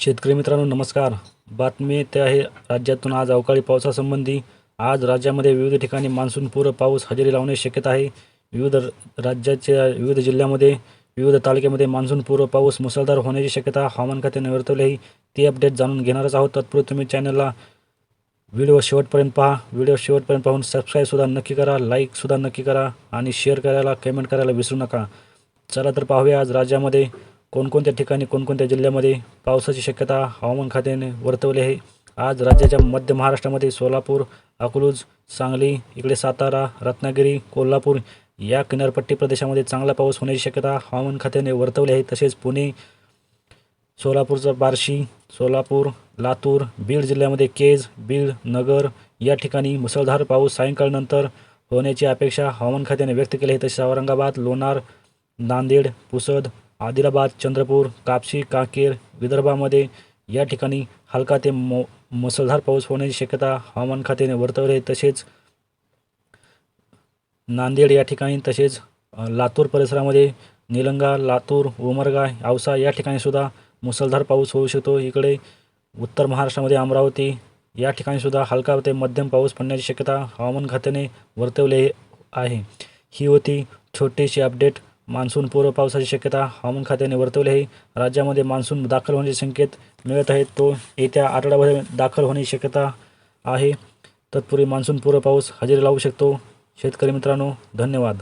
शेतकरी मित्रांनो नमस्कार. बातमी ते आहे राज्यातून आज अवकाळी पावसासंबंधी आज राज्यामध्ये विविध ठिकाणी मान्सूनपूर्व पाऊस हजेरी लावणे शक्यता आहे. विविध राज्याच्या विविध जिल्ह्यामध्ये विविध तालुक्यामध्ये मान्सूनपूर्व पाऊस मुसळधार होण्याची शक्यता हवामान खात्याने वर्तवली आहे. ती अपडेट जाणून घेणारच आहोत. तत्पूर्वी तुम्ही चॅनलला व्हिडिओ शेवटपर्यंत पहा. व्हिडिओ शेवटपर्यंत पाहून सबस्क्राईबसुद्धा नक्की करा. लाईकसुद्धा नक्की करा आणि शेअर करायला कमेंट करायला विसरू नका. चला तर पाहूया आज राज्यामध्ये कोणकोणत्या ठिकाणी कोणकोणत्या जिल्ह्यामध्ये पावसाची शक्यता हवामान खात्याने वर्तवली आहे? आज राज्याच्या मध्य महाराष्ट्रामध्ये सोलापूर अकलूज सांगली इकडे सातारा रत्नागिरी कोल्हापूर या किनारपट्टी प्रदेशामध्ये चांगला पाऊस होण्याची शक्यता हवामान खात्याने वर्तवली आहे. तसेच पुणे सोलापूरचं बार्शी सोलापूर लातूर बीड जिल्ह्यामध्ये केज बीड नगर या ठिकाणी मुसळधार पाऊस सायंकाळनंतर होण्याची अपेक्षा हवामान खात्याने व्यक्त केली आहे. तसेच औरंगाबाद लोणार नांदेड पुसद आदिलाबाद चंद्रपूर कापशी कांकेर विदर्भामध्ये या ठिकाणी हलका ते मो मुसळधार पाऊस होण्याची शक्यता हवामान खात्याने वर्तवली. आहे तसेच नांदेड या ठिकाणी तसेच लातूर परिसरामध्ये निलंगा लातूर उमरगा औसा या ठिकाणी सुद्धा मुसळधार पाऊस होऊ शकतो. इकडे उत्तर महाराष्ट्रामध्ये अमरावती या ठिकाणी सुद्धा हलका ते मध्यम पाऊस पडण्याची शक्यता हवामान खात्याने वर्तवली आहे. ही होती छोटीशी अपडेट. मान्सून पूर्व पावसाची शक्यता हवामान खात्याने वर्तवली आहे. राज्यामध्ये मान्सून दाखल होण्याचे संकेत मिळत आहेत. तो येत्या आठवड्यामध्ये दाखल होण्याची शक्यता आहे. तत्पूर्वी मान्सूनपूर्व पाऊस हजेरी लावू शकतो. शेतकरी मित्रांनो धन्यवाद.